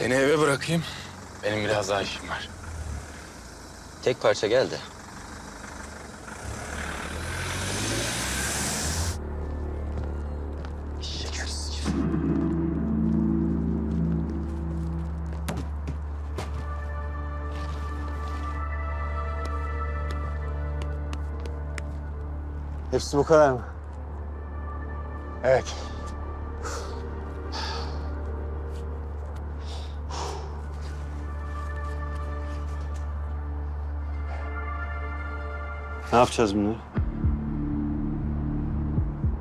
Seni eve bırakayım. Benim biraz daha işim var. Tek parça geldi. Hepsi bu kadar mı? Evet. Ne yapacağız bunları?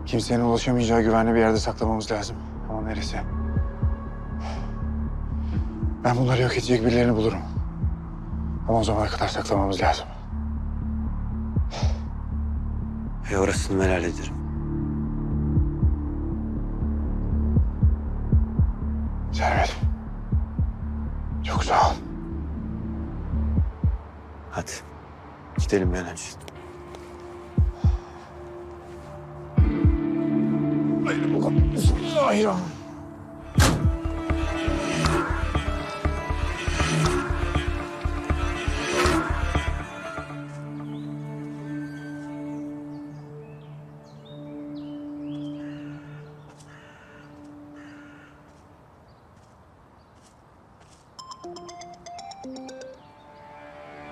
Kimsenin ulaşamayacağı güvenli bir yerde saklamamız lazım. Ama neresi? Ben bunları yok edecek birilerini bulurum. Ama o zamana kadar saklamamız lazım. E orasını ben hallederim. Servet. Çok sağ ol. Hadi. Gidelim bir an önce. Bismillahirrahmanirrahim.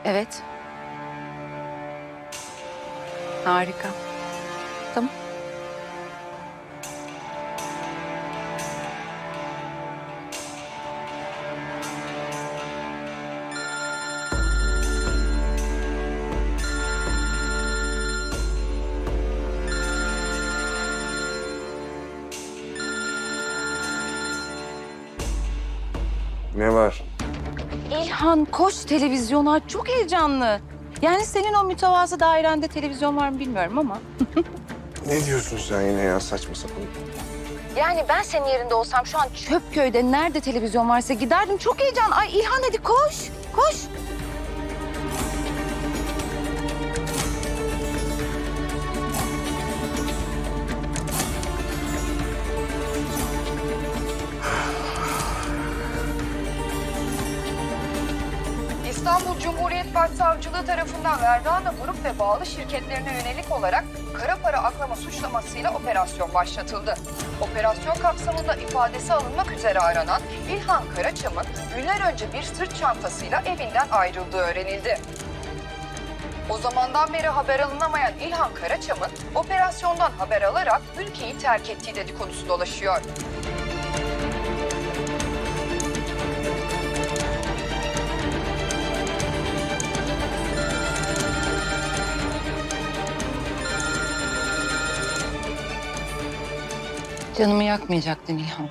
Evet. Harika. Ne var? İlhan koş televizyona çok heyecanlı. Yani senin o mütevazı dairende televizyon var mı bilmiyorum ama. Ne diyorsun sen yine ya saçma sapan? Yani ben senin yerinde olsam şu an Çöpköy'de nerede televizyon varsa giderdim. Çok heyecan. Ay İlhan hadi koş. Koş. Başsavcılığı tarafından Verdana Grup ve bağlı şirketlerine yönelik olarak kara para aklama suçlamasıyla operasyon başlatıldı. Operasyon kapsamında ifadesi alınmak üzere aranan İlhan Karaçam'ın günler önce bir sırt çantasıyla evinden ayrıldığı öğrenildi. O zamandan beri haber alınamayan İlhan Karaçam'ın operasyondan haber alarak ülkeyi terk ettiği dedikodusu dolaşıyor. Canımı yakmayacaktın İlhan.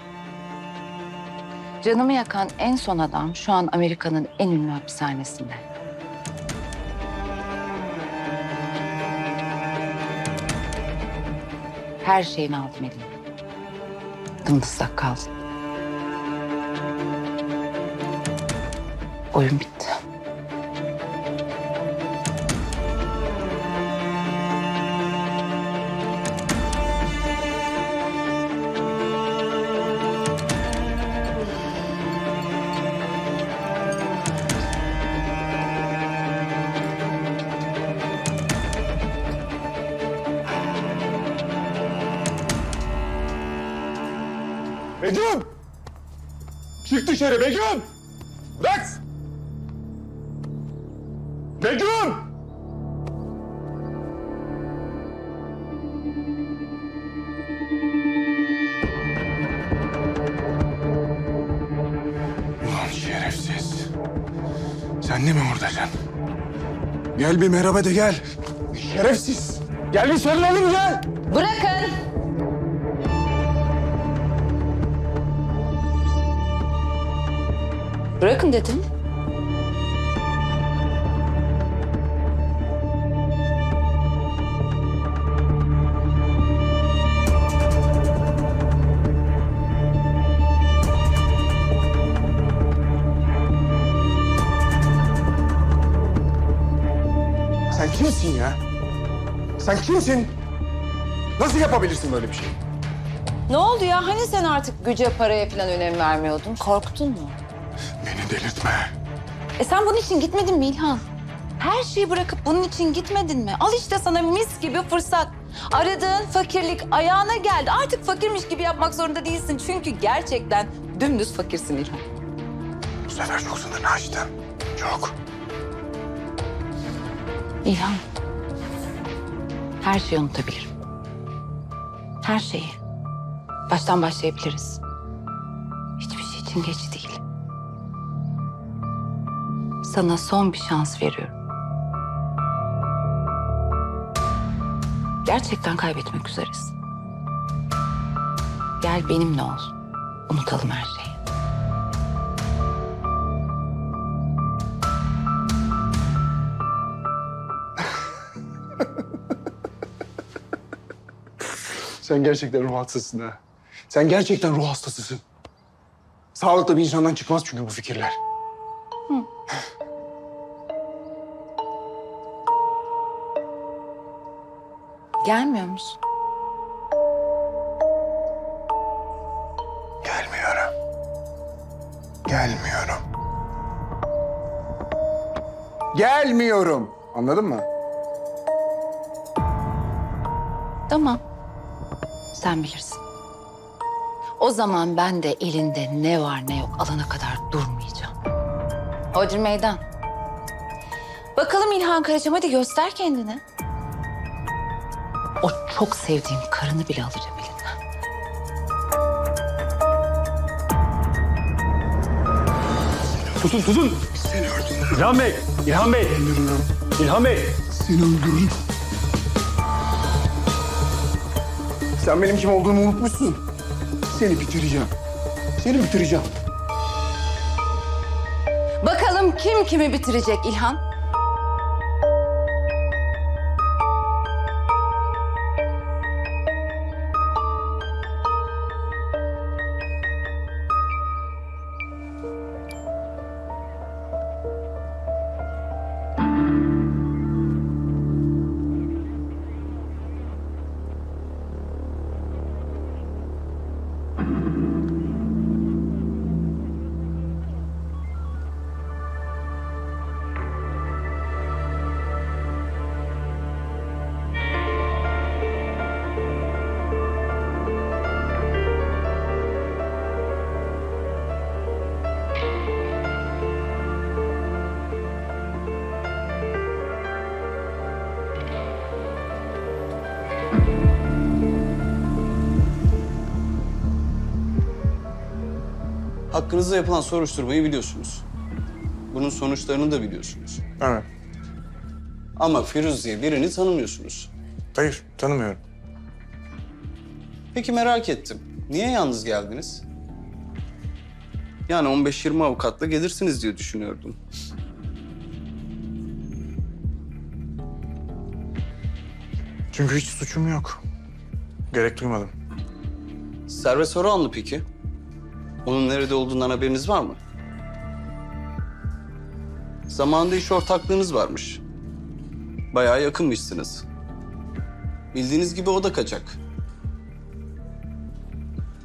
Canımı yakan en son adam şu an Amerika'nın en ünlü hapishanesinde. Her şeyini aldım eline. Dımdızlak kaldın. Oyun bitti. Begüm! Çık dışarı Begüm! Bırak! Begüm! Ulan şerefsiz. Sen de mi oradaydın? Gel bir merhaba de gel. Şerefsiz. Gel bir sarılalım gel. Bırakın dedim. Sen kimsin ya? Sen kimsin? Nasıl yapabilirsin böyle bir şey? Ne oldu ya? Hani sen artık güce, paraya falan önem vermiyordun? Korktun mu? Delirtme. E sen bunun için gitmedin mi İlhan? Her şeyi bırakıp bunun için gitmedin mi? Al işte sana mis gibi fırsat. Aradığın fakirlik ayağına geldi. Artık fakirmiş gibi yapmak zorunda değilsin. Çünkü gerçekten dümdüz fakirsin İlhan. Bu sefer çok sınırını aştın. Çok. İlhan. Her şeyi unutabilirim. Her şeyi. Baştan başlayabiliriz. Hiçbir şey için geç değil. Sana son bir şans veriyorum. Gerçekten kaybetmek üzeresin. Gel benimle ol. Unutalım her şeyi. Sen gerçekten ruh hastasısın ha. Sen gerçekten ruh hastasısın. Sağlıklı bir insandan çıkmaz çünkü bu fikirler. Gelmiyor musun? Gelmiyorum. Gelmiyorum. Gelmiyorum. Anladın mı? Tamam. Sen bilirsin. O zaman ben de elinde ne var ne yok alana kadar durmayacağım. Hodri meydan. Bakalım İlhan Karacığım hadi göster kendini. O çok sevdiğim karını bile alacağım elinden. Tutun tutun. İlhan Bey, İlhan Bey. İlhan Bey. Seni öldürürüm. Sen benim kim olduğumu unutmuşsun. Seni bitireceğim. Seni bitireceğim. Bakalım kim kimi bitirecek İlhan? Hakkınızda yapılan soruşturmayı biliyorsunuz. Bunun sonuçlarını da biliyorsunuz. Evet. Ama Firuz diye birini tanımıyorsunuz. Hayır, tanımıyorum. Peki merak ettim. Niye yalnız geldiniz? Yani 15-20 avukatla gelirsiniz diye düşünüyordum. Çünkü hiç suçum yok. Gerek duymadım. Servet Soranlı peki? Onun nerede olduğundan haberiniz var mı? Zamanında iş ortaklığınız varmış. Bayağı yakınmışsınız. Bildiğiniz gibi o da kaçak.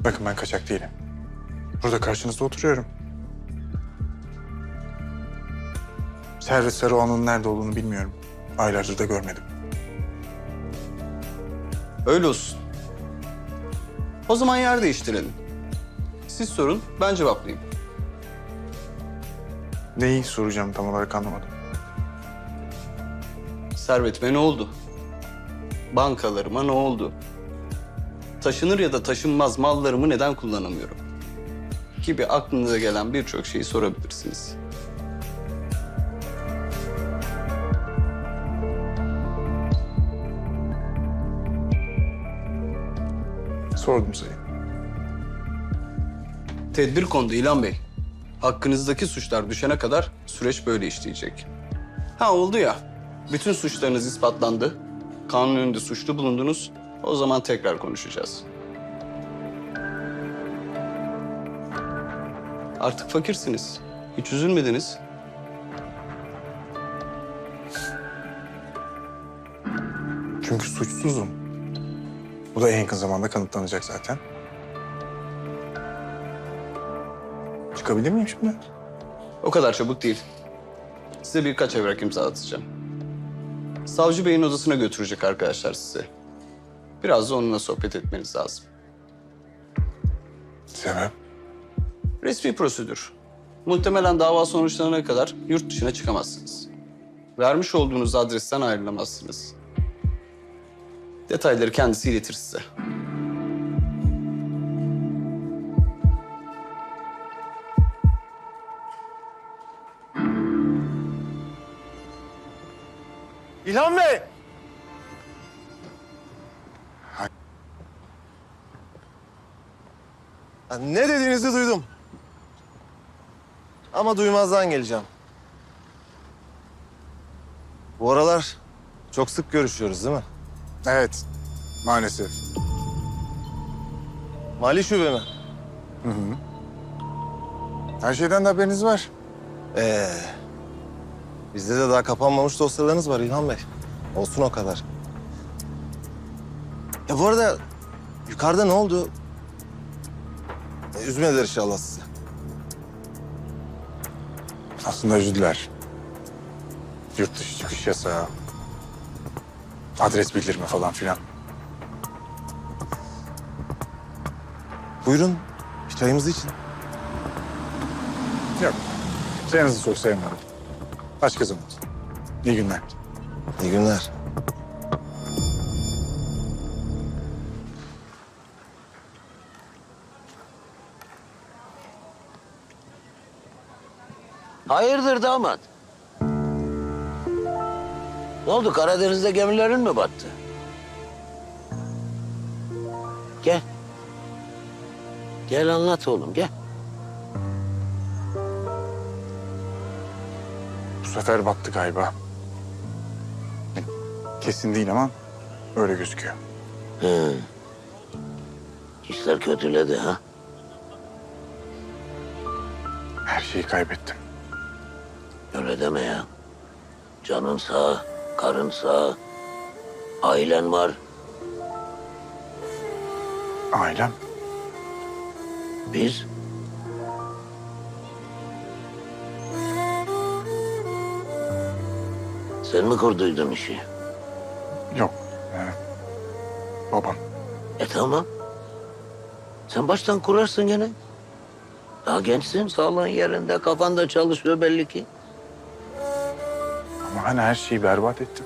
Bakın ben kaçak değilim. Burada karşınızda oturuyorum. Servet Sarıoğlu'nun nerede olduğunu bilmiyorum. Aylardır da görmedim. Öyle olsun. O zaman yer değiştirelim. Siz sorun, ben cevaplayayım. Neyi soracağım tam olarak anlamadım. Servetime ne oldu? Bankalarıma ne oldu? Taşınır ya da taşınmaz mallarımı neden kullanamıyorum? Gibi aklınıza gelen birçok şeyi sorabilirsiniz. Sordum sayın. Tedbir kondu İlhan Bey. Hakkınızdaki suçlar düşene kadar süreç böyle işleyecek. Ha oldu ya, bütün suçlarınız ispatlandı. Kanun önünde suçlu bulundunuz. O zaman tekrar konuşacağız. Artık fakirsiniz. Hiç üzülmediniz. Çünkü suçsuzum. Bu da en yakın zamanda kanıtlanacak zaten. Çıkabilir miyim şimdi? O kadar çabuk değil. Size birkaç evrak imzalatacağım. Savcı Bey'in odasına götürecek arkadaşlar sizi. Biraz da onunla sohbet etmeniz lazım. Sebep? Resmi prosedür. Muhtemelen dava sonuçlanana kadar yurt dışına çıkamazsınız. Vermiş olduğunuz adresten ayrılamazsınız. Detayları kendisi iletir size. İlhan Bey! Ya Ne dediğinizi duydum. Ama duymazdan geleceğim. Bu aralar çok sık görüşüyoruz değil mi? Evet, maalesef. Mali şube mi? Her şeyden de haberiniz var. Ee, bizde de daha kapanmamış dosyalarınız var İlhan Bey. Olsun o kadar. Ya bu arada yukarıda ne oldu? E, üzmediler inşallah sizi. Aslında üzüldüler. Yurt dışı çıkış yasağı, adres bildirme falan filan. Buyurun, çayımızı için. Yok, çayınızı çok sevmiyorum. Başka zaman. İyi günler. İyi günler. Hayırdır damat? Ne oldu Karadeniz'de gemilerin mi battı? Gel. Gel anlat oğlum gel. Sefer battı galiba. Kesin değil ama öyle gözüküyor. Hı. İşler kötüledi ha. Her şeyi kaybettim. Öyle deme ya. Canın sağ, karın sağ, ailen var. Ailem Biz Sen mi kurduydun işi? yok. Ee, babam. E tamam. Sen baştan kurarsın gene. Daha gençsin, sağlığın yerinde, kafan da çalışıyor belli ki. Ama ben her şeyi berbat ettim.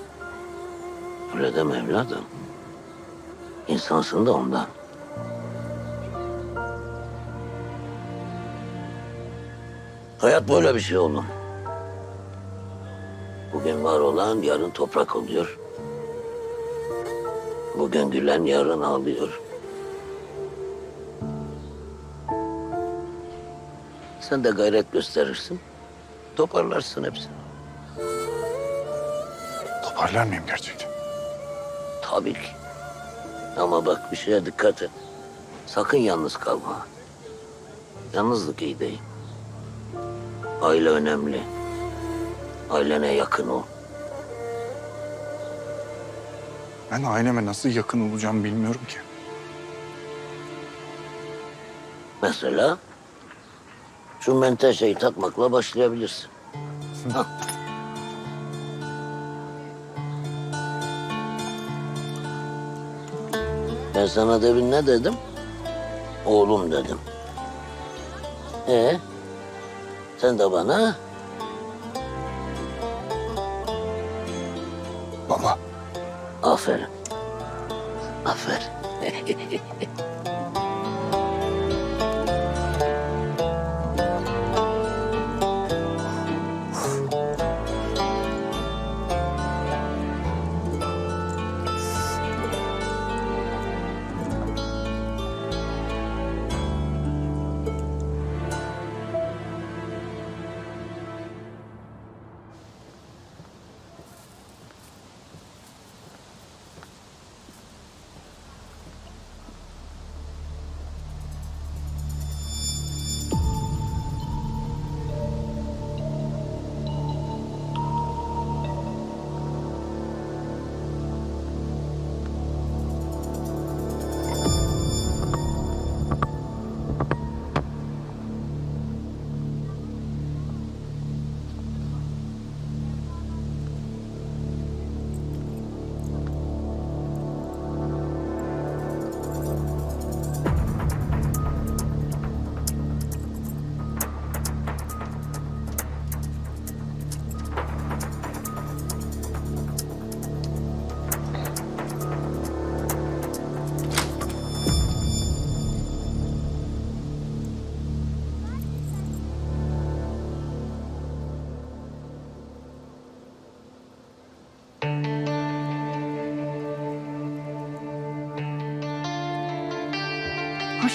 Öyle deme evladım. İnsansın da ondan. Hayat böyle bir şey oğlum. Bugün var olan yarın toprak oluyor. Bugün gülen yarın ağlıyor. Sen de gayret gösterirsin. Toparlarsın hepsini. Toparlar mıyım gerçekten? Tabii ki. Ama bak bir şeye dikkat et. Sakın yalnız kalma. Yalnızlık iyi değil. Aile önemli. Ailene yakın ol. Ben aileme nasıl yakın olacağım bilmiyorum ki. Mesela şu menteşeyi takmakla başlayabilirsin. Hah. Ben sana demin ne dedim? Oğlum dedim. Ee, sen de bana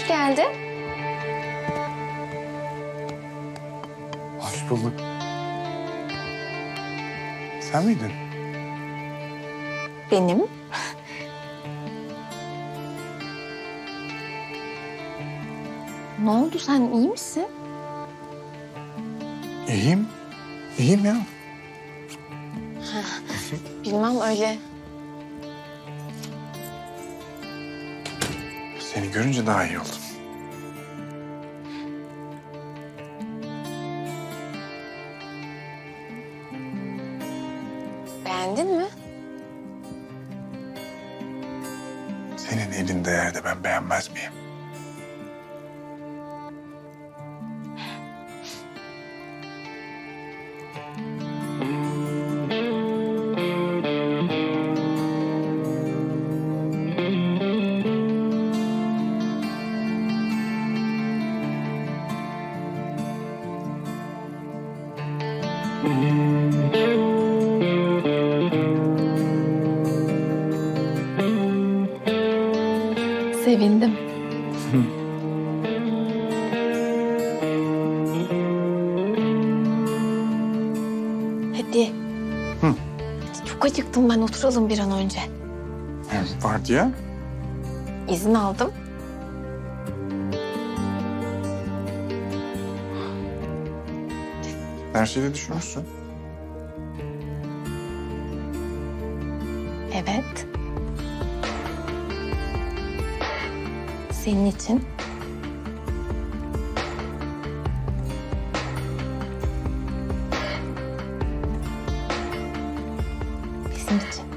geldi. Hoş bulduk. Sen miydin? Benim. ne oldu sen iyi misin? İyiyim. İyiyim ya. Bilmem öyle. Seni görünce daha iyi oldum. Beğendin mi? Senin elin değerde ben beğenmez miyim? Sevindim. Hadi. Hadi çok acıktım ben oturalım bir an önce. Hem vardı ya. İzin aldım. Her şeyi düşünmüşsün. Senin için. Bizim için.